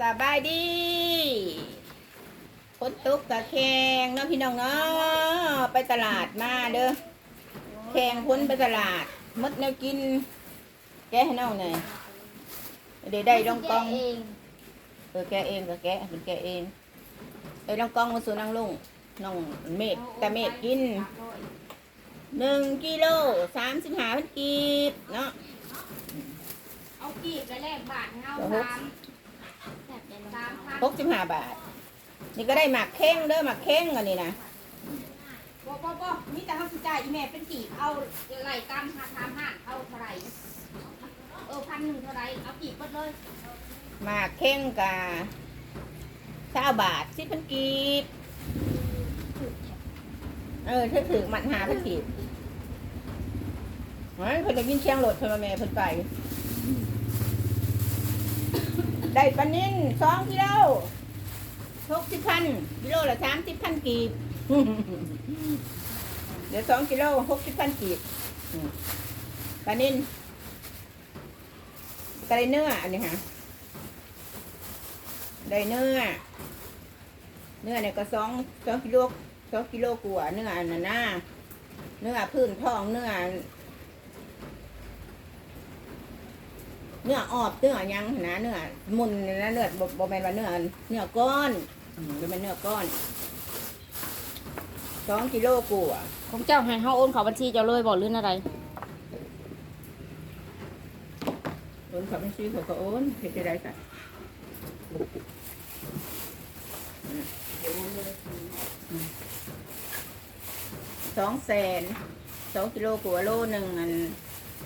สบายดีฝนตกกะแขงเนาะพี่น้องเนาะไปตลาดมาเด้อแขงพ้นไปตลาดหมดแนวกิน แกะให้น้องหน่อยเดี๋ยวได้ลองกองเองเออแกะเองก็แกะเป็นแกะเองไอ้ลองกองมาสู่นางลุงน้องเมดแต่เมดกินหนึ่งกิโลสามสิบห้าพันกีบเนาะเอากีบไปแลกบาทเงาโอ้โหสามสามพัน หกสิบห้าบาท นี่ก็ได้หมักเข่งเด้อหมักเข่งกันนี่นะบ่บ่บ่มีแต่เขาสิจ่ายอีแม่เป็นกีบเอาไหลตามหาทามห้านเอาเท่าไหร่เออพันหนึ่งเท่าไหร่เอากีบหมดเลยหมากเข่งกะเก้าบาทสิบพันกีบ เออถ้าถือมันหาพันกีบเฮ้ยเพิ่นจะกินเชียงโหลดเพิ่นมาแม่เพิ่นไป ได้ปลานิ่นสองกิโลหกสิบพันกิโลละสามสิบพันกีบเดี๋ยวสองกิโลหกสิบพันกีบอืมปลานิ่นก็ได้เนื้ออันนี้ค่ะได้เนื้อ เนื้อเนี่ยก็สองสองกิโลสองกิโลกว่าเนื้ออันนั้นนะเนื้อพื้นท้องเนื้อ เนื้อออบเนื้อหยังนะเนื้อมุนนี่นะเนื้อบ่บ่แม่นว่าเนื้อเนื้อก้อนอืมบ่แม่นเนื้อก้อนสองกิโลกว่าของเจ้าให้เฮาโอนเข้าบัญชีเจ้าเลยบ่หรืออะไรโอนเขาเป็นชื่อเขาก็โอนเฮ็ดได้สักสองแสนสองกิโลกว่าโลหนึ่งอัน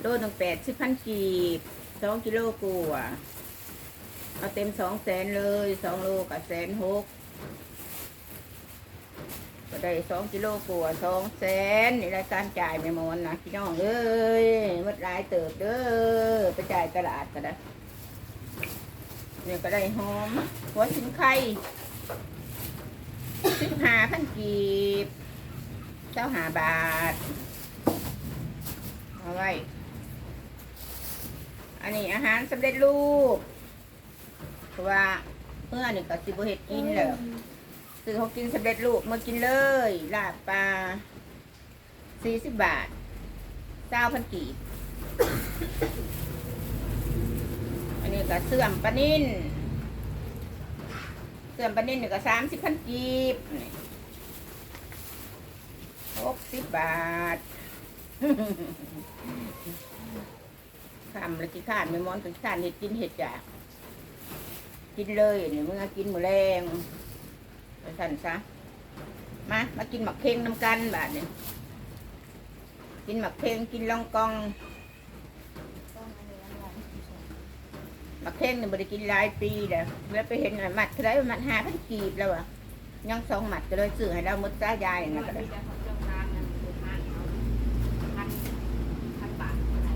โลหนึ่งแปดสิบพันกีบ สองกิโลกว่าเอาเต็มสองแสนเลยสองโลกับแสนหกก็ได้สองกิโลกว่าสองแสนนี่รายการจ่ายไม่หมดนะพี่น้องเอ้ยหมดรายเติบเด้อไปจ่ายตลาดก็ได้เนี่ยก็ได้หอมหัวชินไข่สิบหาพันกีบเจ้าหาบาทเอาไว้ อันนี้อาหารสำเร็จรูปเพราะว่าเมื่อนี่ก็สิบเห็ดกินแล้วซื้อเขากินสำเร็จรูปมากินเลยลาบปลาสี่สิบบาทเจ้าพันกีบอันนี้ก็เสื่อมปลานิ่นเสื่อมปลานิ่นนี่ก็สามสิบพันกีบหกสิบบาท คำละกี่ข้านไม่มอนกี่ข้านเห็ดกินเห็ดจ้ะกินเลยเนี่ยมึงเอกินหมูแรงไปสั่นซะมามากินหมักเค็งน้ำกันบาทเนี่ยกินหมักเค็งกินลองกองหมักเค็งเนี่ยบริกินหลายปีแล้วแล้วไปเห็นหมัดเท่าไรหมัดห้าพันกีบแล้วอะยังสองหมัดก็เลยซื้อให้เราหมดจ้ายายนะก็ได้ เขาเจ้าทางนั้นคือห้างเอาพันพันบาทเท่าไหร่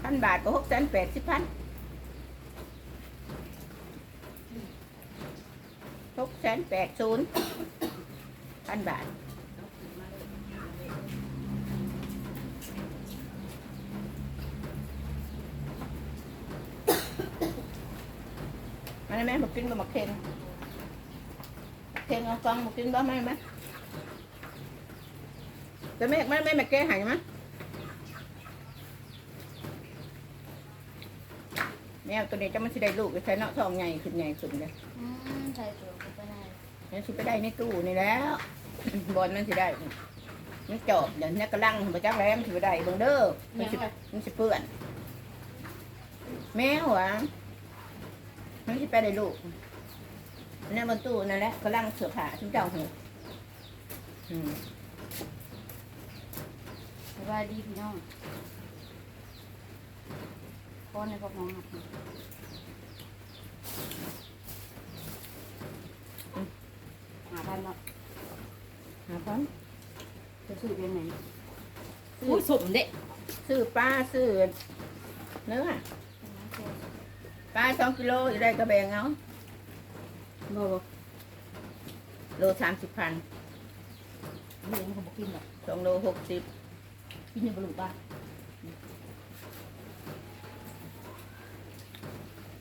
พั นบาทก็หกแสนแปดสิบพันหกแสนแปดศูนย์พันบาทมาได้ไหมมากินบะหมักเค็งเค็งเอาฟังมากินบ้างไหมไหมแต่ไม่ไม่ไม่มาแก้หายไหม แมวตัวนี้จะมันสิได้ลูกใช้เนาะทองใหญ่ขึ้นใหญ่ขึ้นเลยอืมใช่ตัวก็ไปได้นี่สิไปได้ในตู้นี่แล้วบอลมันสิได้มันจอบเดี๋ยวนี้กำลังมาจักแล้วมันสิไปได้เบิ่งเด้อมันสิมันสิเปื้อน แมวอะมันสิไปได้ลูกนี่นบนตู้นั่นแหละกำลังเสือผ้าชุดเจ้าหูอืมสบายดีพี่น้อง ก้อนในพวกน้องหักหาพันเนาะหาพันจะซื้อเป็นไหนอุ้ยสมเด็ซื้อปลาซื้อเนื้อปลาสองกิโลอยู่ได้กระแบงเอาบ่บ่โลสามสิบพันเลี้ยงเขาบอกกินหรอกสองโลหกสิบกินอยู่บนหลุมบ้าน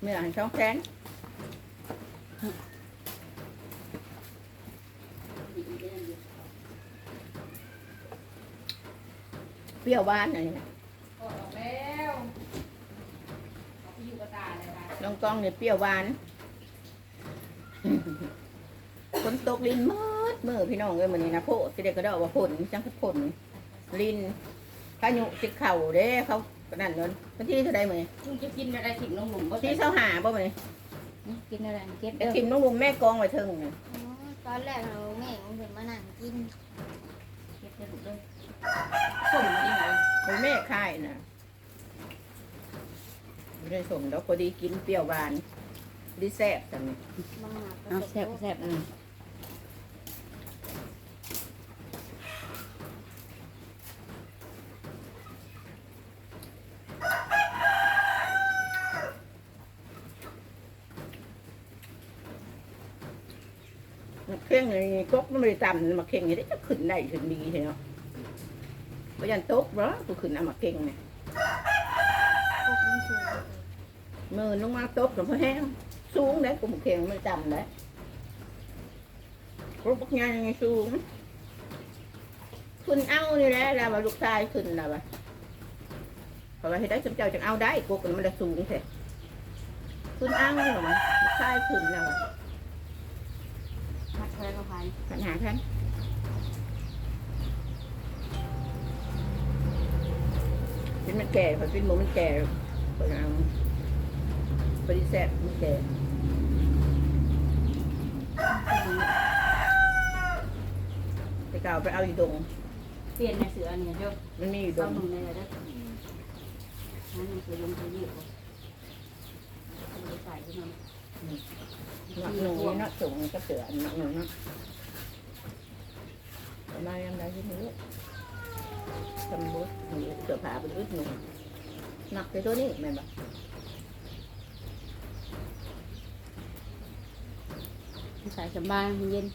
เมื่อหันช่องแสนเปรี้ยวหวานอะไรนะก็ออกแล้วเอาไปอยู่กับตาเลยค่ะลองกองเนี่ยเปรี้ยวหวานฝนตกลินมดมือพี่น้องเอ้ยมันนี่นะโพดสิเด็กก็ได้ว่าฝนจังคือฝนลินพายุติเข่าเด้เขากระนั่นเงินวันที่เท่าใดมื้อนี้คุณจะกินอะไรถิ่นลงหลุมบ่ที่เช้าหาบ่มื้อนี้กินอะไรเก็บไอ้เด้อทิมน้องลุงแม่กองไว้เทิงนี่อ๋อตอนแรกเราแม่ของเพิ่นมานั่งกินเก็บได้หมดเลยส่งมาดีไหมโอ้ยแม่ค่ายน่ะไม่ได้สมดอกพอดีกินเปรี้ยวหวานดีแซ่บจังนี่บางหนักก็เอาจะแซ่บแซ่บอืม เข่งนี่กกมันไม่ได้ต่ำมาเข่งนี่ได้จะขึ้นได้ขึ้นดีเนาะเพราะยันตกเหรอกูขึ้นเอามาเข่งเนี่ยพวกมันสูงมือลงมาตกกับพ่อแห้งสูงได้กูมาเข่งไมันต่ำได้รูปักงานยังไงสูงขึ้นเอานี่แหละแล้วว่าลูกชายขึ้นแล้วว่าเพราะว่าให้ได้สมเจ้าจังเอาได้กูกันมันจะสูงแท้ขึ้นเอาหรอมันลูกชายขึ้นแล้ว มัดอะไรก็ขายปัญหาท่านเป็นมันแก่พอเป็นหมูมันแก่พอเอาบริแซบมันแก่ไปเก่าไปเอาอยู่ดงเปลี่ยนในเสือเนี่ยเด้อมันมีอยู่ดเอางหนุ่มในเด้อนั่นมันคือลงไปยืดเขาเอาใส่ขึ้นมา หนักหนูนี่เนาะสูงก็เสือหนักหนูเนาะประมยังไงที่นี้ทำบุญหนูเสือผาเป็นอึดหนูหนักไปตัวนี้แม่นปะใส่สบายเย็น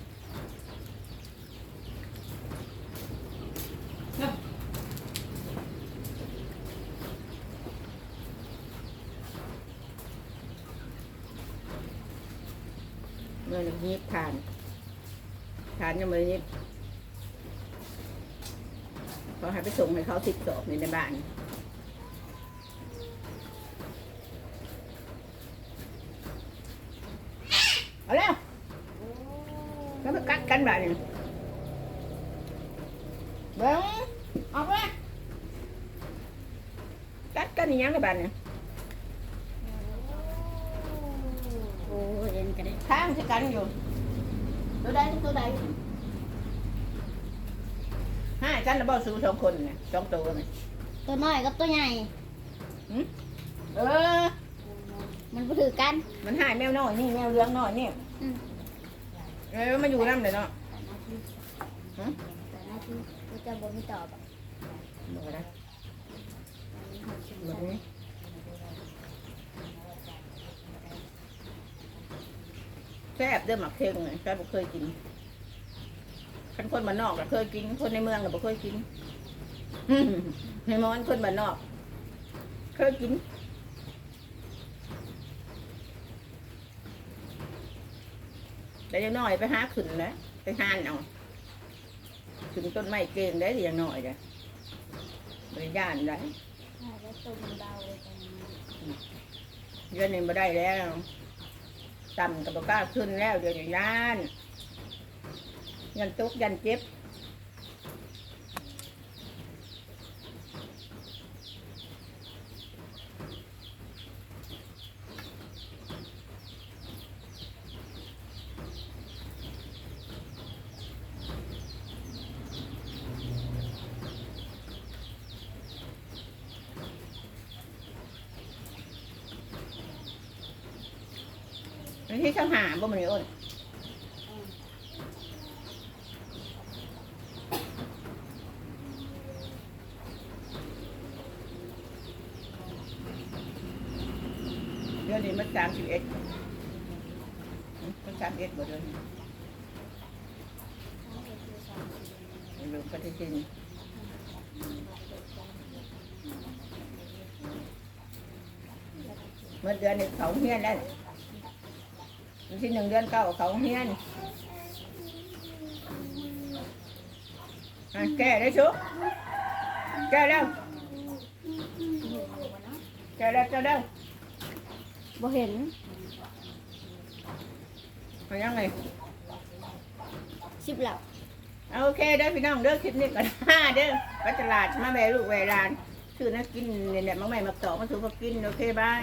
เมื่อนี้ยิบทานทานยังไม่ยิบเขาให้ไปส่งให้เขาสิบสอบในบ้านเอาแล้วแล้วมากัดกันแบบนี้เบิ้งออกมากัดกันอีหยังกับบ้านเนี่ย โอ้เย็น กันได้ข้างที่กันอยู่ตัวใดตัวใดห้ากันแล้วบ่สู้สองคนเนี่ยสองตัวเนี่ยตัวน้อยกับตัวใหญ่เออ มันบ่ถือกัน มันหายแมวน้อยนี่แมวเหลืองน้อยนี่อืม เออมาอยู่น้ำเลยเนาะแต่หน้าที่ฮะแต่หน้าที่ก็จะบ่มีตอบอะบอกนะบอกนี้ แซ่บเด้อหมักเค็งเลยแซ่บบ่เคยกินคันคนบ้านนอกก็เคยกิน คนในเมืองก็บ่เคยกินในมอนคนบ้านนอก เคยกินแต่ยังน้อยไปหาขึ้นนะไปหานเอาขึ้นต้นไม้เก่งได้ยังน้อยเลยบริยานได้ใช่แล้วตัวมันเบาเลยตรงนี้เดือนนี้มาได้แล้ว ต่ำกับกล้าขึ้นแล้วเดี๋ยวนี้ยานยันตุกยันเจ็บ อันที่ช่างหาบ่มันนี่อ้นเดือนนี้มันสามสิบเอ็ดมันสามเอ็ดบ่เดือนนี้ทั้งเอ็ดคือสามสิบไม่รู้ปฏิทินเมื่อเดือนนี้เขาเฮียนแล้ว วันที่หนึ่งเดือนเก้าเขาเฮียนอะแก้ได้ชุแก้แล้วแก้แล้วแก้แล้วบ่เห็นเอายังไงสิบเหล่าเอาโอเคเด้อพี่น้องเด้อคลิปนี้ก่อนห้าเด้อไปตลาดมาแม่ลูกแวรานชื่อนักกินเนี่ยเนี่ยมาแม่มาต่อมาสู่พวกกินโอเคบาย